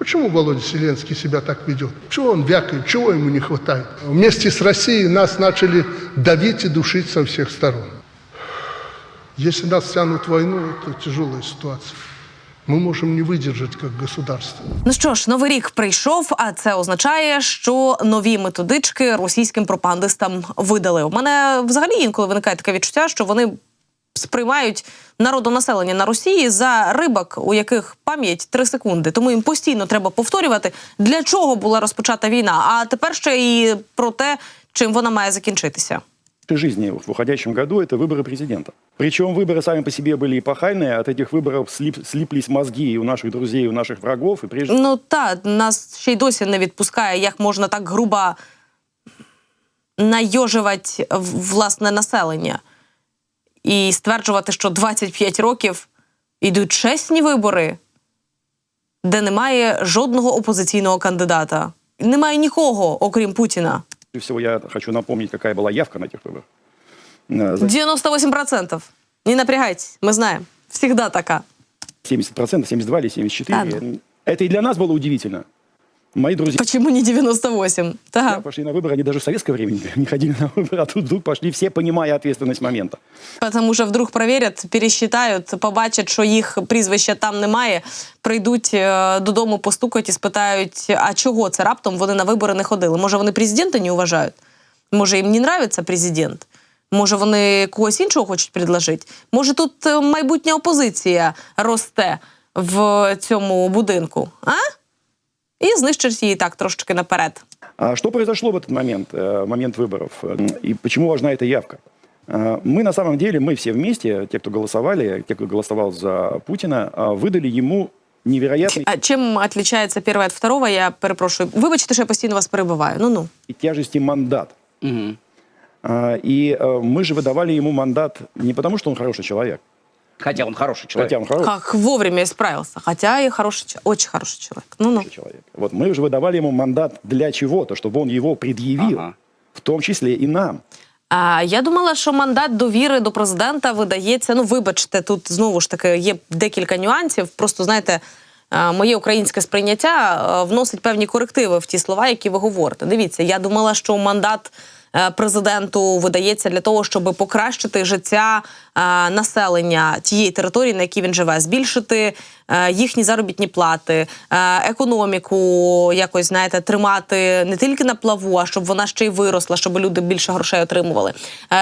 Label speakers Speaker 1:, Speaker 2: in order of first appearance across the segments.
Speaker 1: Почему Володя Зеленский себя так ведет? Чего он вякает? Чего ему не хватает? Вместе с Россией нас начали давить и душить со всех сторон. Если нас тянут в войну, это тяжелая ситуация. Мы можем не выдержать как государство.
Speaker 2: Ну що ж, новий рік прийшов, а це означає, що нові методички російським пропагандистам видали. У мене взагалі інколи виникає таке відчуття, що вони сприймають народонаселення на Росії за рибок, у яких пам'ять 3 секунди. Тому їм постійно треба повторювати, для чого була розпочата війна. А тепер ще і про те, чим вона має закінчитися.
Speaker 3: жизни в уходящем году это выборы президента. Причем выборы сами по себе были эпохальные, от этих выборов слип- слиплись мозги и у наших друзей, и у наших врагов, и прежде
Speaker 2: Ну та нас ще й досі не відпускає, як можна так грубо найожувати в- власне населення і стверджувати, що 25 років йдуть чесні вибори, де немає жодного опозиційного кандидата. Немає нікого, окрім Путіна.
Speaker 3: всего я хочу напомнить, какая была явка на этих выборах. Э, За
Speaker 2: 98%. Не напрягайтесь, ми знаємо. Всегда така.
Speaker 3: 70%, 72 или 74.
Speaker 2: Да, ну.
Speaker 3: Это и для нас было удивительно. Мои друзья
Speaker 2: Почему не 98? Та.
Speaker 3: пошли на выборы, они даже в советское время не ходили на выборы, а тут вдруг пошли все, понимая ответственность момента.
Speaker 2: Тому що вдруг перевірять, пересчитають, побачать, що їх прізвища там немає, прийдуть е, додому, постукають і спитають, а чого це раптом вони на вибори не ходили? Може, вони президента не вважають? Може, їм не нравиться президент? Може, вони когось іншого хочуть предложити? Може, тут е, майбутня опозиція росте в цьому будинку? А? І знищить її так трошечки наперед.
Speaker 3: А что произошло в этот момент, э, момент выборов? Э, И почему важна эта явка? Э, Мы на самом деле, мы все вместе, те, кто голосовали, те, кто голосовал за Путина, э, выдали ему невероятной
Speaker 2: А чим відрізняється перше від второго? Я перепрошую. Вибачте, що я постійно вас перебиваю. Ну ну.
Speaker 3: тяжести мандат. А, И э, мы же выдавали ему мандат не потому, что он хороший человек,
Speaker 4: Хотя он хороший человек.
Speaker 3: хотя он хороший
Speaker 2: Как вовремя исправился. Хотя и хороший, че- очень хороший человек. Ну ну.
Speaker 3: человек. Вот мы же выдавали ему мандат для чего-то, чтобы он его предъявил,
Speaker 4: Ага.
Speaker 3: в том числе и нам.
Speaker 2: А я думала, що мандат довіри до президента видається. Ну, вибачте, тут знову ж таки є декілька нюансів. Просто знаєте, е, моє українське сприйняття е, вносить певні корективи в ті слова, які ви говорите. Дивіться, я думала, що мандат. е, Президенту видається для того, щоб покращити життя е, населення тієї території, на якій він живе, збільшити е, їхні заробітні плати, економіку якось знаєте, тримати не тільки на плаву, а щоб вона ще й виросла, щоб люди більше грошей отримували,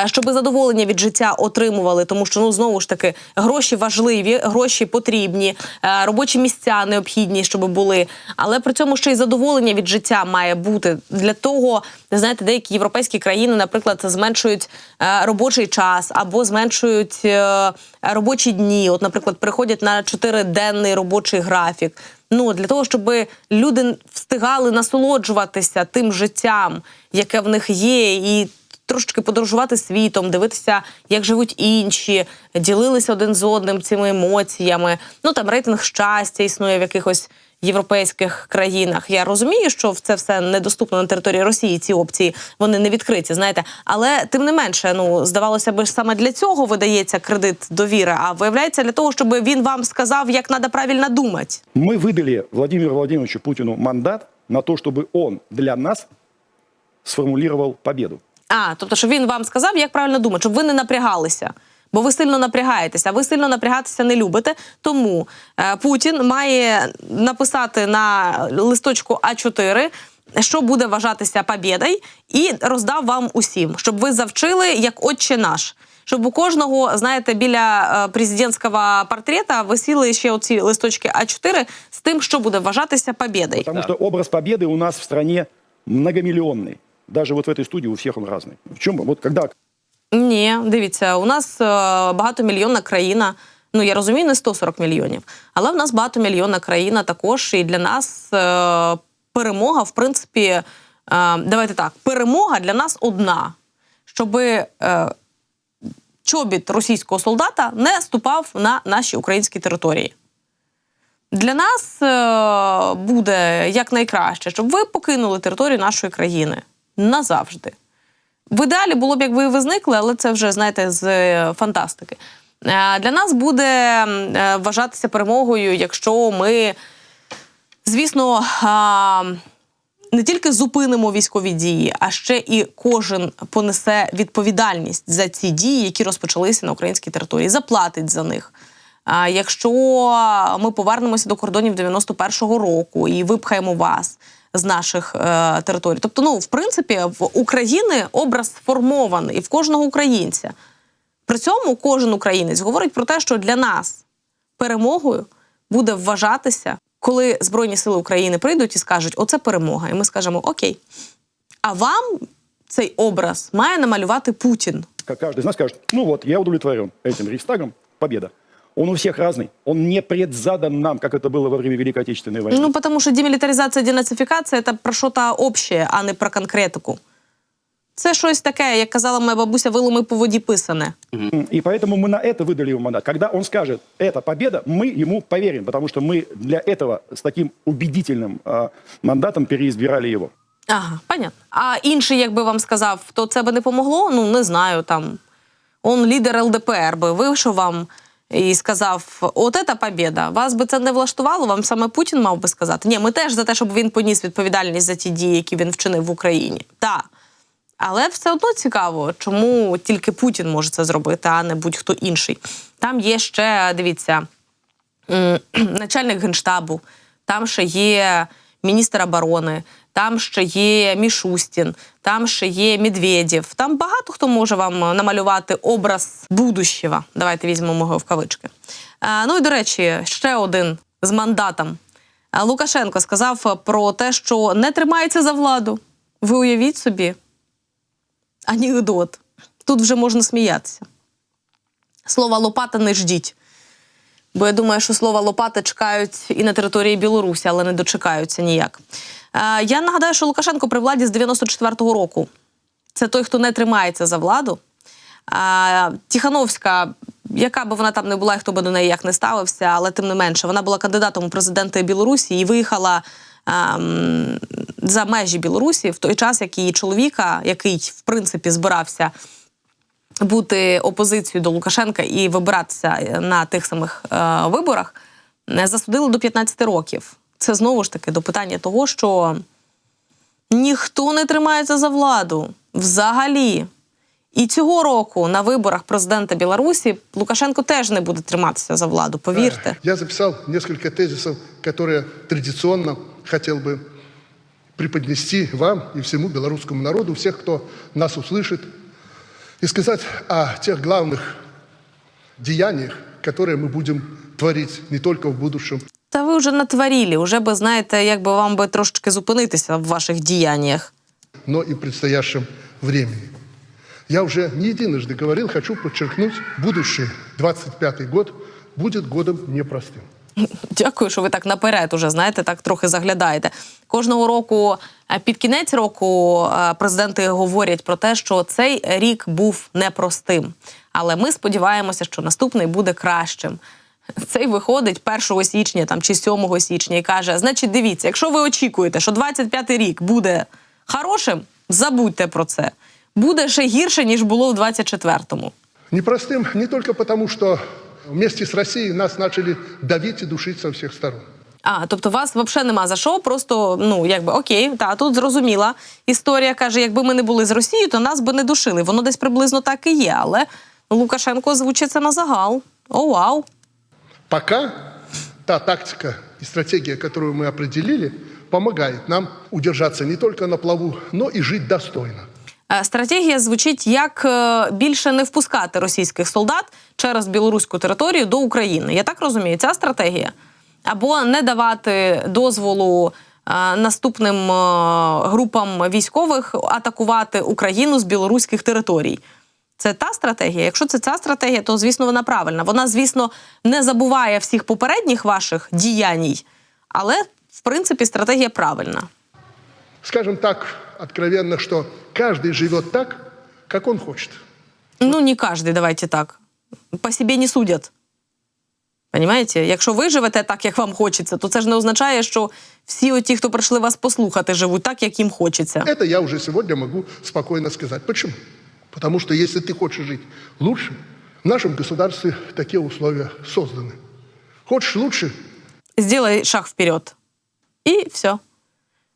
Speaker 2: щоб задоволення від життя отримували, тому що ну знову ж таки гроші важливі, гроші потрібні, робочі місця необхідні, щоб були. Але при цьому ще й задоволення від життя має бути для того, знаєте, деякі європейські країни, наприклад, зменшують е, робочий час або зменшують е, робочі дні. От, наприклад, переходять на чотириденний робочий графік. Ну для того, щоб люди встигали насолоджуватися тим життям, яке в них є, і трошечки подорожувати світом, дивитися, як живуть інші, ділилися один з одним цими емоціями. Ну там рейтинг щастя існує в якихось європейських країнах. Я розумію, що це все недоступно на території Росії. Ці опції вони не відкриті, знаєте. Але тим не менше, ну здавалося би, саме для цього видається кредит довіри. А виявляється для того, щоб він вам сказав, як треба правильно думати.
Speaker 3: Мы выдали Владимиру Владимировичу Путину мандат на то, чтобы он для нас сформулировал победу.
Speaker 2: А, тобто, щоб він вам сказав, як правильно думати, щоб ви не напрягалися. Бо ви сильно напрягаєтеся, а ви сильно напрягатися не любите. Тому е, Путін має написати на листочку А4, що буде вважатися побєдою, і роздав вам усім, щоб ви завчили як отче наш. Щоб у кожного, знаєте, біля е, президентського портрета висіли ще оці листочки А4 з тим, що буде вважатися побєдою.
Speaker 3: Потому что образ победы у нас в стране многомиллионный. Даже вот в этой студии у всех он разный. В чем? Вот когда
Speaker 2: Ні, дивіться, у нас е, багатомільйонна країна. Ну я розумію, не 140 мільйонів, але в нас багатомільйонна країна також. І для нас е, перемога, в принципі, е, давайте так, перемога для нас одна, щоб чобіт російського солдата не ступав на наші українські території. Для нас буде якнайкраще, щоб ви покинули територію нашої країни назавжди. В ідеалі було б, якби ви зникли, але це вже знаєте з е, фантастики. Е, Для нас буде е, вважатися перемогою, якщо ми звісно, не тільки зупинимо військові дії, а ще і кожен понесе відповідальність за ці дії, які розпочалися на українській території, заплатить за них. Якщо ми повернемося до кордонів 91-го року і випхаємо вас з наших е, територій, тобто, ну в принципі, в України образ сформований і в кожного українця. При цьому кожен українець говорить про те, що для нас перемогою буде вважатися, коли Збройні Сили України прийдуть і скажуть, оце перемога. І ми скажемо Окей. А вам цей образ має намалювати Путін.
Speaker 3: Каждый из нас скажет, ну вот, я удовлетворен этим Рейхстагом, победа Он у всех разный, он не предзадан нам, как это было во время Великой Отечественной войны.
Speaker 2: Ну, тому що демілітаризація, денацифікація це про що то обще, а не про конкретику. Це щось таке, як казала моя бабуся, виломи по воді писане.
Speaker 3: И поэтому мы на это выдали ему мандат. Когда он скажет, это победа, мы ему поверим, потому что мы для этого с таким убедительным э, мандатом переизбирали его.
Speaker 2: Ага, понятно. А інший, якби вам сказав, то це би не помогло? Ну, не знаю, там. Он лідер ЛДПР би вийшов вам і сказав: от це побєда. Вас би це не влаштувало, вам саме Путін мав би сказати. Ні, ми теж за те, щоб він поніс відповідальність за ті дії, які він вчинив в Україні. Так. Але все одно цікаво, чому тільки Путін може це зробити, а не будь-хто інший. Там є ще, дивіться, начальник генштабу, там ще є міністр оборони, там ще є Мішустін, там ще є Медведєв. Там багато хто може вам намалювати образ будущого. Давайте візьмемо його в кавички. Е, Ну і до речі, ще один з мандатом. Е, Лукашенко сказав про те, що не тримається за владу. Ви уявіть собі, анекдот. Тут вже можна сміятися. Слова лопата не ждіть. Бо я думаю, що слова лопати чекають і на території Білорусі, але не дочекаються ніяк. Е, я нагадаю, що Лукашенко при владі з 94-го року. Це той, хто не тримається за владу. Е, Тіхановська, яка би вона там не була, і хто би до неї як не ставився, але тим не менше, вона була кандидатом у президенти Білорусі і виїхала ем, за межі Білорусі в той час, як її чоловіка, який в принципі збирався бути опозицією до Лукашенка і вибиратися на тих самих е, виборах, е, засудили до 15 років. Це знову ж таки до питання того, що ніхто не тримається за владу взагалі. І цього року на виборах президента Білорусі Лукашенко теж не буде триматися за владу. Повірте.
Speaker 1: Я записал несколько тезисов, которые традиционно хотел бы преподнести вам и всему белорусскому народу, всех, кто нас услышит, и сказать о тех главных деяниях, которые мы будем творить не только в будущем,
Speaker 2: Та ви вже натворили, вже би знаєте, як би вам би трошечки зупинитися в ваших діяннях.
Speaker 1: но и в предстоящем времени. Я уже не единожды говорил, хочу подчеркнуть, будущий 25-й год будет годом непростым.
Speaker 2: Дякую, що ви так наперед уже знаєте, так трохи заглядаєте. Кожного року е, під кінець року е, президенти говорять про те, що цей рік був непростим. Але ми сподіваємося, що наступний буде кращим. Цей виходить 1 січня там, чи 7 січня і каже: значить, дивіться, якщо ви очікуєте, що 25-й рік буде хорошим, забудьте про це. Буде ще гірше, ніж було в 24-му.
Speaker 1: Непростым не только потому, что вместе с Россией нас начали давить и душить со сторон.
Speaker 2: А, тобто вас взагалі нема за що, просто ну якби окей, та тут зрозуміла. Історія каже, якби ми не були з Росією, то нас би не душили. Воно десь приблизно так і є. Але Лукашенко озвучить це на загал. О, вау!
Speaker 1: Пока та тактика и стратегия, которую мы определили, помогает нам удержаться не только на плаву, но и жить достойно.
Speaker 2: Е, Стратегія звучить як е, більше не впускати російських солдат через білоруську територію до України. Я так розумію, ця стратегія або не давати дозволу е, наступним е, групам військових атакувати Україну з білоруських територій. Це та стратегія. Якщо це ця стратегія, то звісно вона правильна. Вона, звісно, не забуває всіх попередніх ваших діянь, але в принципі стратегія правильна.
Speaker 1: Скажем так откровенно, что каждый живет так, как он хочет.
Speaker 2: Ну, не кожен, давайте так. По собі не судять. Понимаєте? Якщо ви живете так, як вам хочеться, то це ж не означає, що всі оті, хто прийшли вас послухати, живуть так, як їм хочеться.
Speaker 1: Это я уже сегодня могу спокойно сказать. Почему? Потому что если ты хочешь жить лучше, в нашем государстве такие условия созданы. Хочешь лучше,
Speaker 2: Сделай шаг вперед. И все.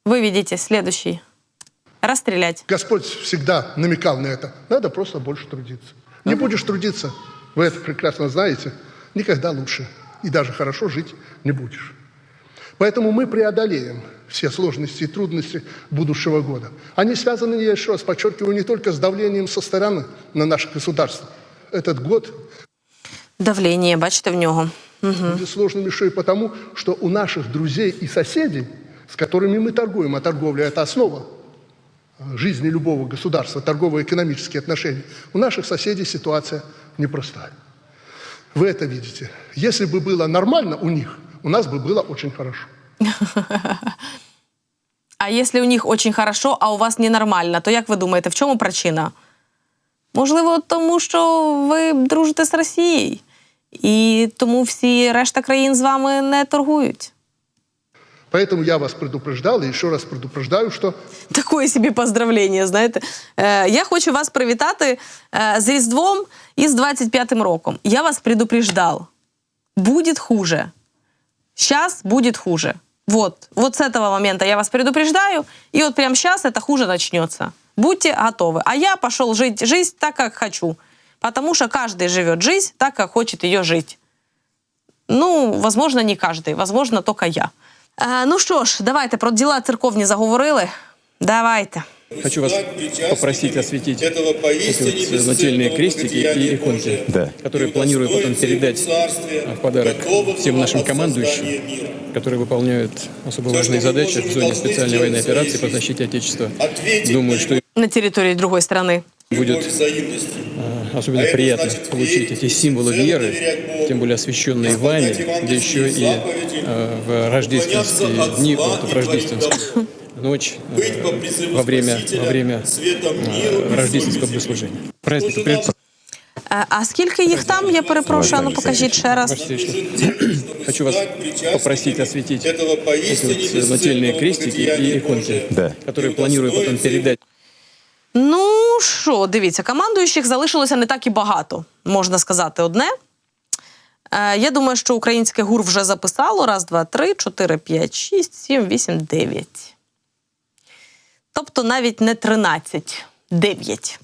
Speaker 2: Вы видите следующий. Расстрелять.
Speaker 1: Господь всегда намекал на это. Надо просто больше трудиться. Не будешь трудиться, вы это прекрасно знаете, никогда лучше и даже хорошо жить не будешь. Поэтому мы преодолеем все сложности и трудности будущего года. Они связаны, я еще раз подчеркиваю, не только с давлением со стороны на наше государство. Этот год
Speaker 2: Давлення, бачите в нього.
Speaker 1: будет сложным еще и потому, что у наших друзей и соседей, с которыми мы торгуем, а торговля – это основа э, жизни любого государства, торгово-экономические отношения, у наших соседей ситуация непростая. Вы это видите. Если бы было нормально у них, у нас бы было очень хорошо.
Speaker 2: А якщо у них очень хорошо, а у вас ненормально, то як ви думаєте, в чому причина? Можливо, тому що ви дружите з Росією, і тому всі решта країн з вами не торгують.
Speaker 1: Поэтому я вас предупреждал и еще раз предупреждаю, что
Speaker 2: Такое собі поздравлення, знаєте. Е, я хочу вас привітати е, з Різдвом і з 25-м роком. Я вас предупреждал. Будет хуже. Сейчас будет хуже. Вот, вот с этого момента я вас предупреждаю, и вот прямо сейчас это хуже начнется. Будьте готовы. А я пошел жить жизнь так, как хочу. Потому что каждый живет жизнь так, как хочет ее жить. Ну, возможно, не каждый, возможно, только я. Е, ну що ж, давайте про діла церковні заговорили. Давайте.
Speaker 4: Хочу вас попросить осветить
Speaker 5: этого
Speaker 4: эти
Speaker 5: поистине
Speaker 4: вот нательные
Speaker 5: святого
Speaker 4: крестики
Speaker 5: деяния
Speaker 4: и иконки,
Speaker 3: Да.
Speaker 4: которые планирую потом передать в подарок всем нашим командующим, которые выполняют особо важные задачи в зоне специальной военной операции по защите Отечества. Думаю, что им
Speaker 2: На території другої сторони.
Speaker 4: будет
Speaker 5: взаимности.
Speaker 4: э, особенно приятно получить эти символы веры, тем более освященные вами, да еще и э, в рождественские дни, вот в рождественскую ночь, э, во время, во время э, рождественского богослужения. Праздник пред-
Speaker 2: Е, А скільки їх там? Я перепрошую, ну покажіть ще раз.
Speaker 4: Ваше Священство, Хочу вас попросить осветить
Speaker 5: Этого
Speaker 4: эти
Speaker 5: поистине
Speaker 4: вот нательные крестики и иконки,
Speaker 3: Да.
Speaker 4: которые планирую потом передать
Speaker 2: Ну що, дивіться, командуючих залишилося не так і багато, можна сказати, одне. Е, я думаю, що українське гур вже записало. Раз, два, три, чотири, п'ять, шість, сім, вісім, дев'ять. Тобто навіть не 13, 9.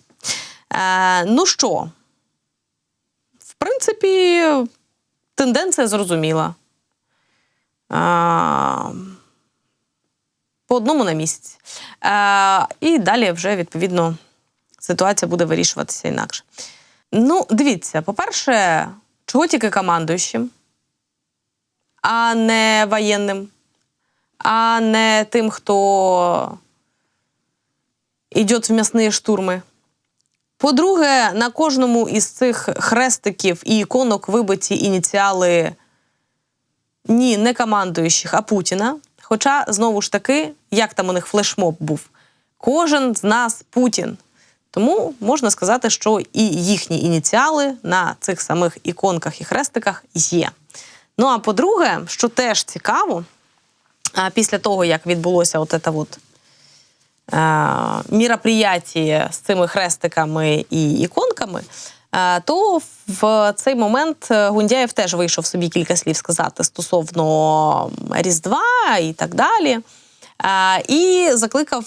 Speaker 2: Е, ну що, в принципі, тенденція зрозуміла. Е, по одному на місяць. Е, і далі вже, відповідно, ситуація буде вирішуватися інакше. Ну, дивіться, по-перше, чого тільки командуючим, а не воєнним, а не тим, хто йде в м'ясні штурми. По-друге, на кожному із цих хрестиків і іконок вибиті ініціали ні, не командуючих, а Путіна. Хоча, знову ж таки, як там у них флешмоб був, кожен з нас Путін. Тому можна сказати, що і їхні ініціали на цих самих іконках і хрестиках є. Ну а по-друге, що теж цікаво, після того, як відбулося от це от, е, мероприятие з цими хрестиками і іконками, то в цей момент е, Гундяєв теж вийшов собі кілька слів сказати стосовно Різдва і так далі. Е, І закликав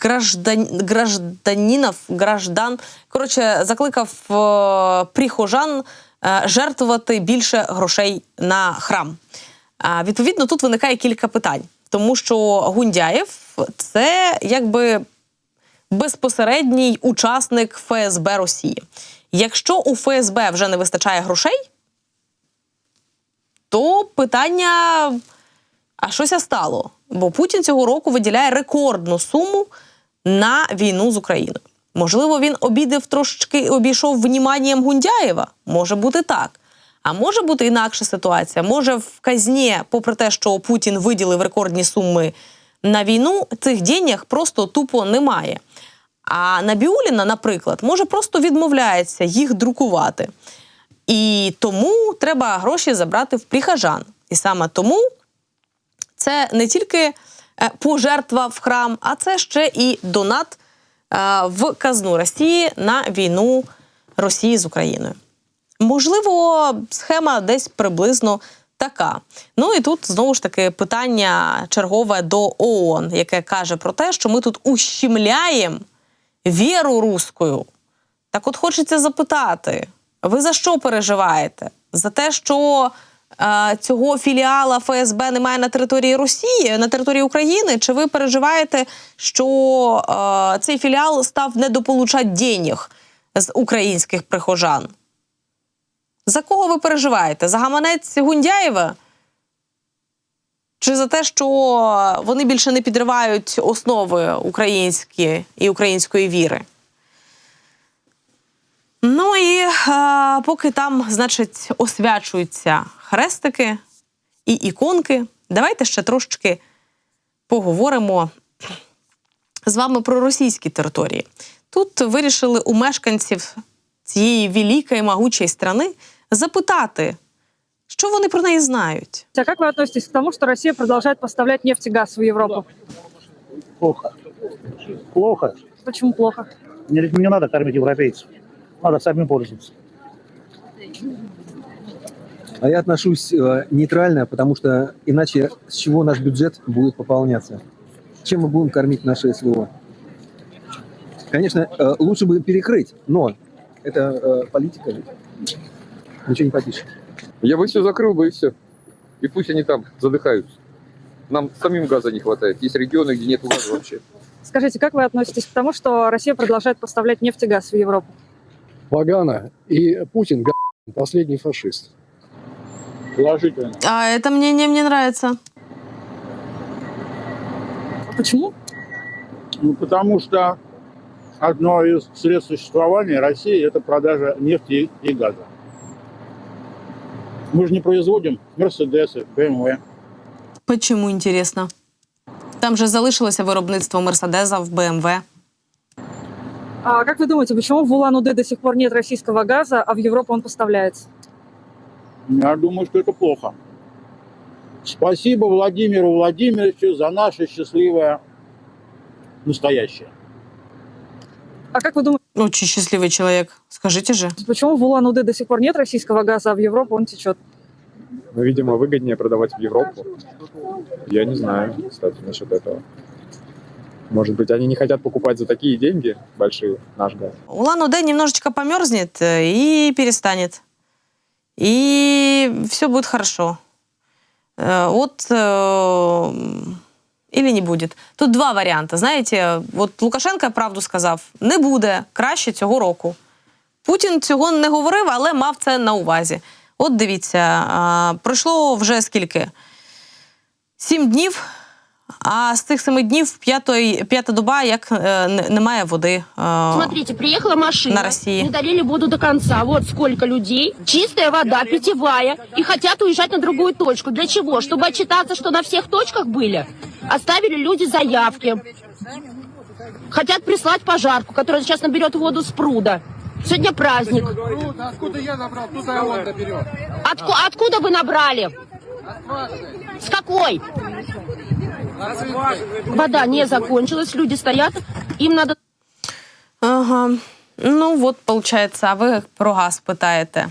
Speaker 2: граждан, гражданинов, граждан, коротше, закликав е, прихожан е, жертвувати більше грошей на храм. Відповідно, тут виникає кілька питань, тому що Гундяєв це якби безпосередній учасник ФСБ Росії. Якщо у ФСБ вже не вистачає грошей, то питання: а щося стало? Бо Путін цього року виділяє рекордну суму на війну з Україною. Можливо, він обідав трошечки обійшов вніманням Гундяєва. Може бути так. А може бути інакша ситуація. Може, в казні, попри те, що Путін виділив рекордні суми на війну, цих денег просто тупо немає. А Набіуліна, наприклад, може просто відмовляється їх друкувати. І тому треба гроші забрати в прихожан. І саме тому це не тільки е, пожертва в храм, а це ще і донат е, в казну Росії на війну Росії з Україною. Можливо, схема десь приблизно така. Ну і тут знову ж таки питання чергове до ООН, яке каже про те, що ми тут ущемляємо віру руською. Так от хочеться запитати: ви за що переживаєте? За те, що е, цього філіала ФСБ немає на території Росії, на території України? Чи ви переживаєте, що е, цей філіал став недополучати денег з українських прихожан? За кого ви переживаєте? За гаманець Гундяєва? Чи за те, що вони більше не підривають основи українські і української віри? Ну і е, поки там, значить, освячуються хрестики і іконки, давайте ще трошечки поговоримо з вами про російські території. Тут вирішили у мешканців цієї великої могучої страни запитати, що вони про неї знають.
Speaker 5: А как вы относитесь к тому, что Россия продолжает поставлять нефть и газ в Европу?
Speaker 6: Плохо. Плохо.
Speaker 5: Почему плохо?
Speaker 6: Не, не надо кормить европейцев. Надо самим пользоваться.
Speaker 7: А я отношусь э, нейтрально, потому что иначе с чего наш бюджет будет пополняться? Чем мы будем кормить наше СВО? Конечно, э, лучше бы перекрыть, но это э, политика. Ничего не попишешь.
Speaker 8: Я бы все закрыл бы и все. И пусть они там задыхаются. Нам самим газа не хватает. Есть регионы, где нет газа вообще.
Speaker 5: Скажите, как вы относитесь к тому, что Россия продолжает поставлять нефть и газ в Европу?
Speaker 9: Погано. И Путин га- последний фашист.
Speaker 6: Положительно.
Speaker 2: А это мнение мне нравится.
Speaker 5: Почему?
Speaker 10: Ну, потому что одно из средств существования России – это продажа нефти и газа. Мы же не производим Мерседесы, БМВ.
Speaker 2: Почему інтересно? Там же залишилося виробництво Мерседеса в БМВ.
Speaker 5: А как вы думаете, почему в Улан-Удэ до сих пор нет российского газа, а в Европу он поставляется?
Speaker 10: Я думаю, что это плохо. Спасибо Владимиру Владимировичу за наше счастливое настоящее.
Speaker 5: А как вы думаете,
Speaker 2: Очень счастливый человек. Скажите же.
Speaker 5: почему в Улан-Удэ до сих пор нет российского газа, а в Европу он течет?
Speaker 11: Ну, видимо, выгоднее продавать в Европу. Я не знаю, кстати, насчет этого. Может быть, они не хотят покупать за такие деньги большие наш газ.
Speaker 2: Улан-Удэ немножечко померзнет э, и перестанет. И все будет хорошо. Э, Вот э, или не будет. Тут два варіанти. Знаєте, от Лукашенко правду сказав: не буде краще цього року. Путін цього не говорив, але мав це на увазі. От дивіться, а, пройшло вже скільки? Сім днів. А з цих семи днів п'ятої, п'ята доба, як е, не- немає води. е,
Speaker 12: Смотрите, приехала машина,
Speaker 2: на России.
Speaker 12: не долили воду до конца. Вот сколько людей. Чистая вода, питьевая. И хотят уезжать на другую точку. Для чего? Чтобы отчитаться, что на всех точках были? Оставили люди заявки. Хотят прислать пожарку, которая сейчас наберет воду с пруда. Сегодня праздник.
Speaker 9: Откуда я забрал, туда он наберет.
Speaker 12: Отку- откуда вы набрали? С какой? Вода не закончилась, люди стоят. Им надо
Speaker 2: Ага. Ну, от, получается, а ви про газ питаєте.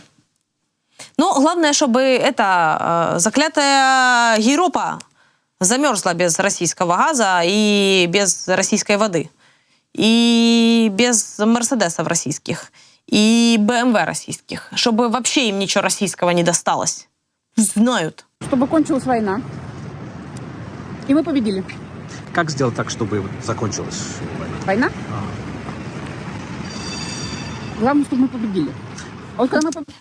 Speaker 2: Ну, главное, чтобы эта э, заклятая Европа замерзла без российского газа и без российской воды. И без Мерседесов российских. И БМВ российских. Чтобы вообще им ничего российского не досталось. Знают.
Speaker 13: чтобы кончилась война. И мы победили.
Speaker 7: Как сделать так, чтобы закончилась
Speaker 13: Война? Главное, чтобы мы победили. А вот когда мы победили,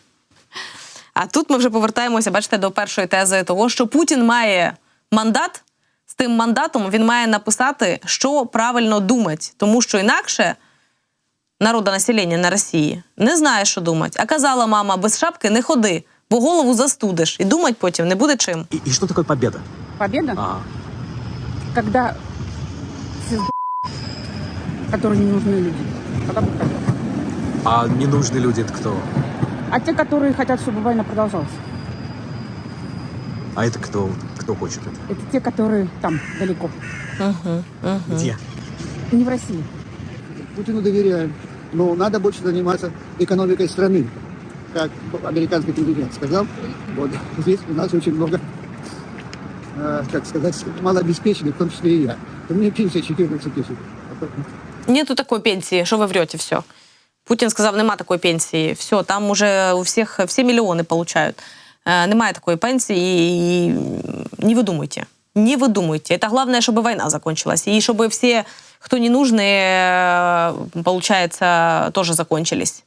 Speaker 2: А тут ми вже повертаємося, бачите, до першої тези того, що Путін має мандат. З тим мандатом він має написати, що правильно думати, тому що інакше народонаселення на Росії не знає, що думати. А казала мама, без шапки не ходи, бо голову застудиш, і думати потім не буде чим.
Speaker 7: И, и что такое победа?
Speaker 13: победа,
Speaker 7: А,
Speaker 13: когда все сд- которые не нужны люди. Тогда будет победа.
Speaker 7: а ненужные люди это кто?
Speaker 13: А те, которые хотят, чтобы война продолжалась,
Speaker 7: А это кто? Кто хочет это?
Speaker 13: это те, которые там, далеко.
Speaker 2: Угу, угу.
Speaker 7: Где?
Speaker 13: Не в России.
Speaker 9: Путину доверяем. Но надо больше заниматься экономикой страны.
Speaker 6: как американский президент сказал, вот здесь у нас очень много, э, как сказать, малообеспеченных, в том числе и я. У меня пенсия 14 тысяч.
Speaker 2: Нету такої пенсії, що ви врете, все. Путін сказав, нема такої пенсії. Все, там уже у всіх всі мільйони получають. Е, немає такої пенсії і не видумуйте. Не видумуйте. Это главное, чтобы война закончилась. И чтобы все, кто не нужны, э, получается, тоже закончились.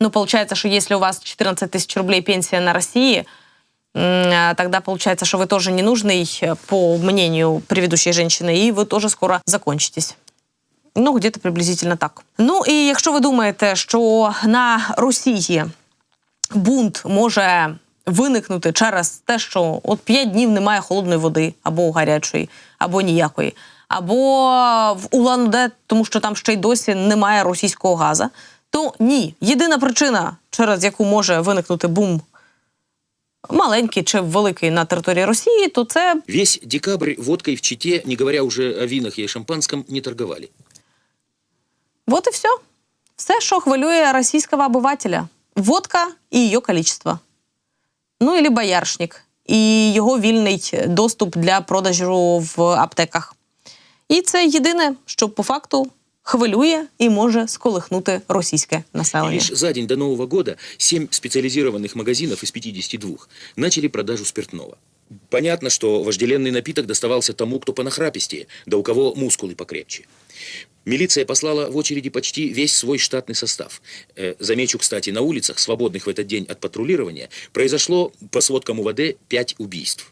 Speaker 2: Ну, получается, что если у вас 14 тысяч рублей пенсия на России, м, тогда получается, что вы тоже не нужный, э, по мнению предыдущей женщины, и вы тоже скоро закончитесь. Ну, где-то приблизительно так. Ну і якщо ви думаєте, що на Росії бунт може виникнути через те, що от 5 днів немає холодної води або гарячої, або ніякої, або в Улан-Удэ, тому що там ще й досі немає російського газу, то ні. Єдина причина, через яку може виникнути бум маленький чи великий на території Росії, то це
Speaker 14: Весь декабрь водкой в Чите, не говоря уже о винах и шампанском, не торговали.
Speaker 2: Вот и все. Все, що хвилює російського обивателя. Водка і її количество. Ну, і бояршник. І його вільний доступ для продажу в аптеках. І це єдине, що по факту хвилює і може сколихнути російське населення.
Speaker 14: Лишь за день до Нового года семь специализированных магазинов из 52 начали продажу спиртного. Понятно, что вожделенный напиток доставался тому, кто понахрапистее, да у кого мускулы покрепче. Милиция послала в очереди почти весь свой штатный состав. Э, замечу, кстати, на улицах, свободных в этот день от патрулирования, произошло, по сводкам УВД, пять убийств.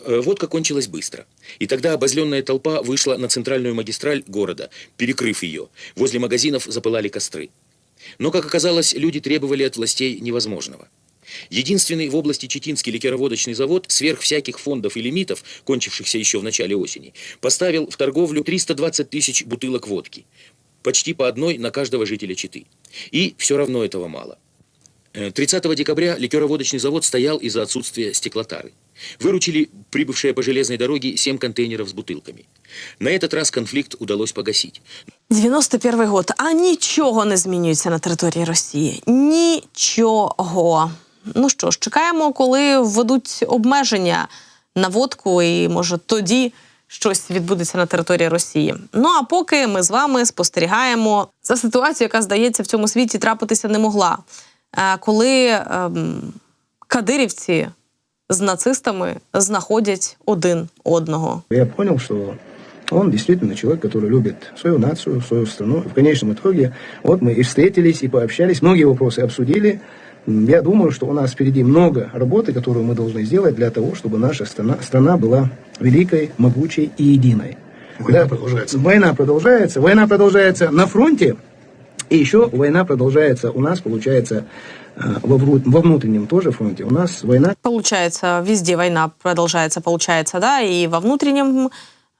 Speaker 14: Э, Водка кончилась быстро. И тогда обозленная толпа вышла на центральную магистраль города, перекрыв ее. Возле магазинов запылали костры. Но, как оказалось, люди требовали от властей невозможного. Единственный в области Читинский ликероводочный завод, сверх всяких фондов и лимитов, кончившихся еще в начале осени, поставил в торговлю 320 тысяч бутылок водки. Почти по одной на каждого жителя Читы. И все равно этого мало. Э, 30 декабря ликероводочный завод стоял из-за отсутствия стеклотары. Выручили прибывшие по железной дороге 7 контейнеров с бутылками. На этот раз конфликт удалось погасить.
Speaker 2: 91 год, а нічого не змінюється на території Росії. Нічого. Ну що ж, чекаємо, коли введуть обмеження на водку, і може тоді щось відбудеться на території Росії. Ну а поки ми з вами спостерігаємо за ситуацією, яка здається в цьому світі трапитися не могла. Е, Коли ем, кадирівці з нацистами знаходять один одного.
Speaker 15: Я понял, что он действительно человек, который любит свою нацию, свою страну. В конечном итоге вот мы и встретились, и пообщались, многие вопросы обсудили. Я думаю, что у нас впереди много работы, которую мы должны сделать для того, чтобы наша страна, страна была великой, могучей и единой.
Speaker 1: Война продолжается.
Speaker 15: Война продолжается. Война продолжается на фронте. И еще война продолжается у нас, получается, э, во, вру- во внутреннем тоже фронте. У нас война
Speaker 2: Получается, везде война продолжается, получается, да, и во внутреннем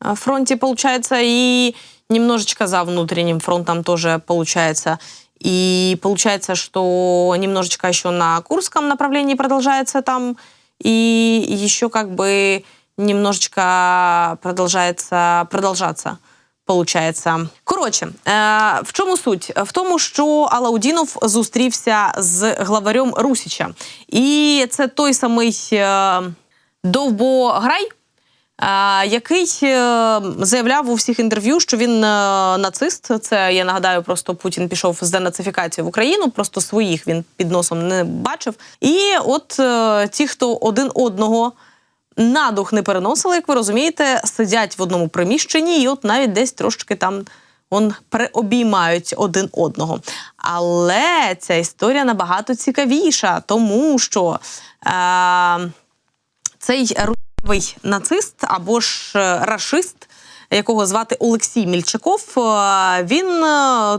Speaker 2: э, фронте получается, и немножечко за внутренним фронтом тоже получается. И получается, что немножечко еще на Курском направлении продолжается там, и еще как бы немножечко продолжается продолжаться. Получається. Коротше, е, в чому суть? В тому, що Алаудінов зустрівся з главарем Русіча. І це той самий е, довбограй, який е, заявляв у всіх інтерв'ю, що він е, нацист. Це я нагадаю, просто Путін пішов з денацифікацією в Україну, просто своїх він під носом не бачив. І от е, ті, хто один одного на дух не переносили, як ви розумієте, сидять в одному приміщенні, і от навіть десь трошки там он переобіймають один одного. Але ця історія набагато цікавіша, тому що е- цей русовий нацист або ж е, рашист, якого звати Олексій Мільчаков, е, він е,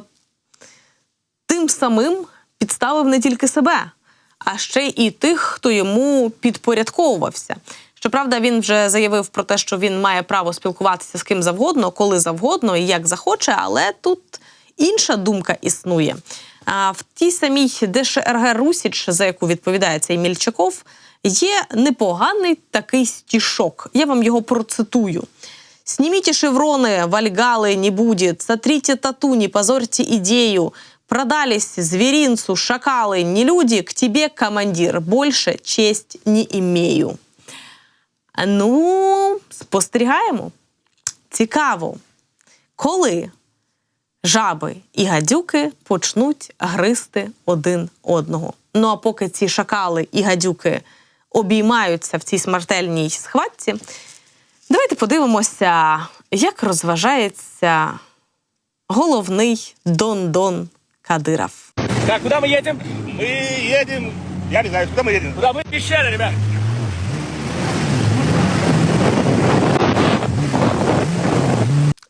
Speaker 2: тим самим підставив не тільки себе, а ще і тих, хто йому підпорядковувався. Щоправда, він вже заявив про те, що він має право спілкуватися з ким завгодно, коли завгодно і як захоче, але тут інша думка існує. А в тій самій ДШРГ Русіч, за яку відповідає цей Мільчаков, є непоганий такий стішок. Я вам його процитую. Снимите шевроны, вальгалы не будет, сотрите тату, не позорьте идею. Продались зверинцу, шакалы, не люди, к тебе, командир, больше честь не имею. Ну, спостерігаємо. Цікаво, коли жаби і гадюки почнуть гризти один одного. Ну а поки ці шакали і гадюки обіймаються в цій смертельній схватці, давайте подивимося, як розважається головний Дон-Дон Кадиров.
Speaker 10: Так, куда мы едем? Мы едем, я не знаю, куда мы едем. Куда мы? Пещера, ребят.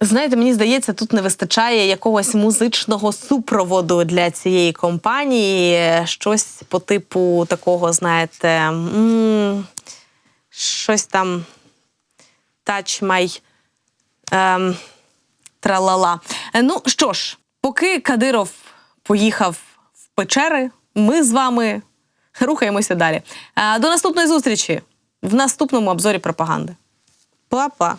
Speaker 2: Знаєте, мені здається, тут не вистачає якогось музичного супроводу для цієї компанії. Щось по типу такого, знаєте, м, щось там touch my ем, тралала. Е, Ну що ж, поки Кадиров поїхав в печери, ми з вами рухаємося далі. Е, До наступної зустрічі в наступному обзорі пропаганди. Па-па!